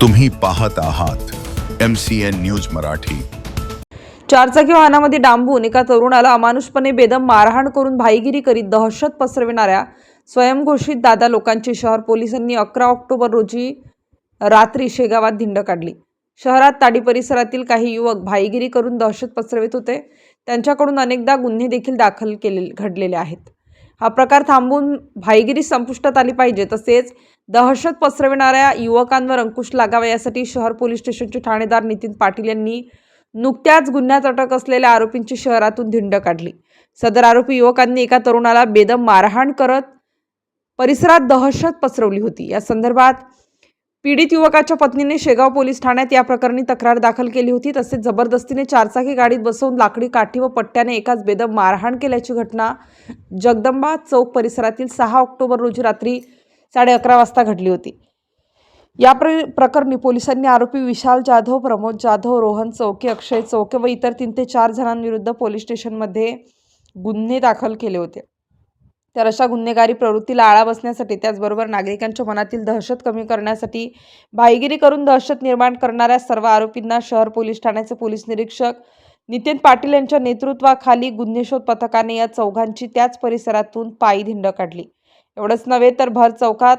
तुम्ही पाहत आहात M C N news Marathi. चारचाकी वाहनामध्ये डांबून एका तरुणाला अमानुषपणे बेदम मारहाण करून भाईगिरी करीत दहशत पसरविणाऱ्या स्वयंघोषित दादा लोकांची शहर पोलिसांनी अकरा ऑक्टोबर रोजी रात्री शेगावात धिंड काढली. शहरात ताडी परिसरातील काही युवक भाईगिरी करून दहशत पसरवित होते. त्यांच्याकडून अनेकदा गुन्हे देखील दाखल केले घडलेले आहेत. हा प्रकार थांबून भाईगिरी संपुष्टात आली पाहिजे. तसेच दहशत पसरविणाऱ्या युवकांवर अंकुश लागावा यासाठी शहर पोलीस स्टेशनचे ठाणेदार नितीन पाटील यांनी नुकत्याच गुन्ह्यात अटक असलेल्या आरोपींची शहरातून धिंड काढली. सदर आरोपी युवकांनी एका तरुणाला बेदम मारहाण करत परिसरात दहशत पसरवली होती. या संदर्भात पीडित युवकाच्या पत्नीने शेगाव पोलीस ठाण्यात या प्रकरणी तक्रार दाखल केली होती. तसेच जबरदस्तीने चारचाकी गाडीत बसवून लाकडी काठी व पट्ट्याने एकाच बेदम मारहाण केल्याची घटना जगदंबा चौक परिसरातील सहा ऑक्टोबर रोजी रात्री साडे अकरा वाजता घडली होती. या प्र प्रकरणी पोलिसांनी आरोपी विशाल जाधव प्रमोद जाधव रोहन चौके अक्षय चौके व इतर तीन ते चार जणांविरुद्ध पोलीस स्टेशनमध्ये गुन्हे दाखल केले होते. तर अशा गुन्हेगारी प्रवृत्तीला आळा बसण्यासाठी त्याचबरोबर नागरिकांच्या मनातील दहशत कमी करण्यासाठी भाईगिरी करून दहशत निर्माण करणाऱ्या सर्व आरोपींना शहर पोलीस ठाण्याचे पोलीस निरीक्षक नितीन पाटील यांच्या नेतृत्वाखाली गुन्हेशोध पथकाने या चौघांची त्याच परिसरातून पायी धिंड काढली. एवढंच नव्हे तर भर चौकात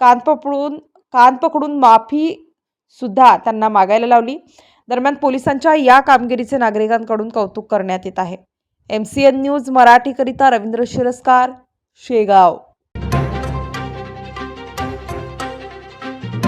कान पकडून कान पकडून माफी सुद्धा त्यांना मागायला लावली. दरम्यान पोलिसांच्या या कामगिरीचे नागरिकांकडून कौतुक करण्यात येत आहे. एम सी एन न्यूज मराठीकरिता रवींद्र शिरस्कार शेगाव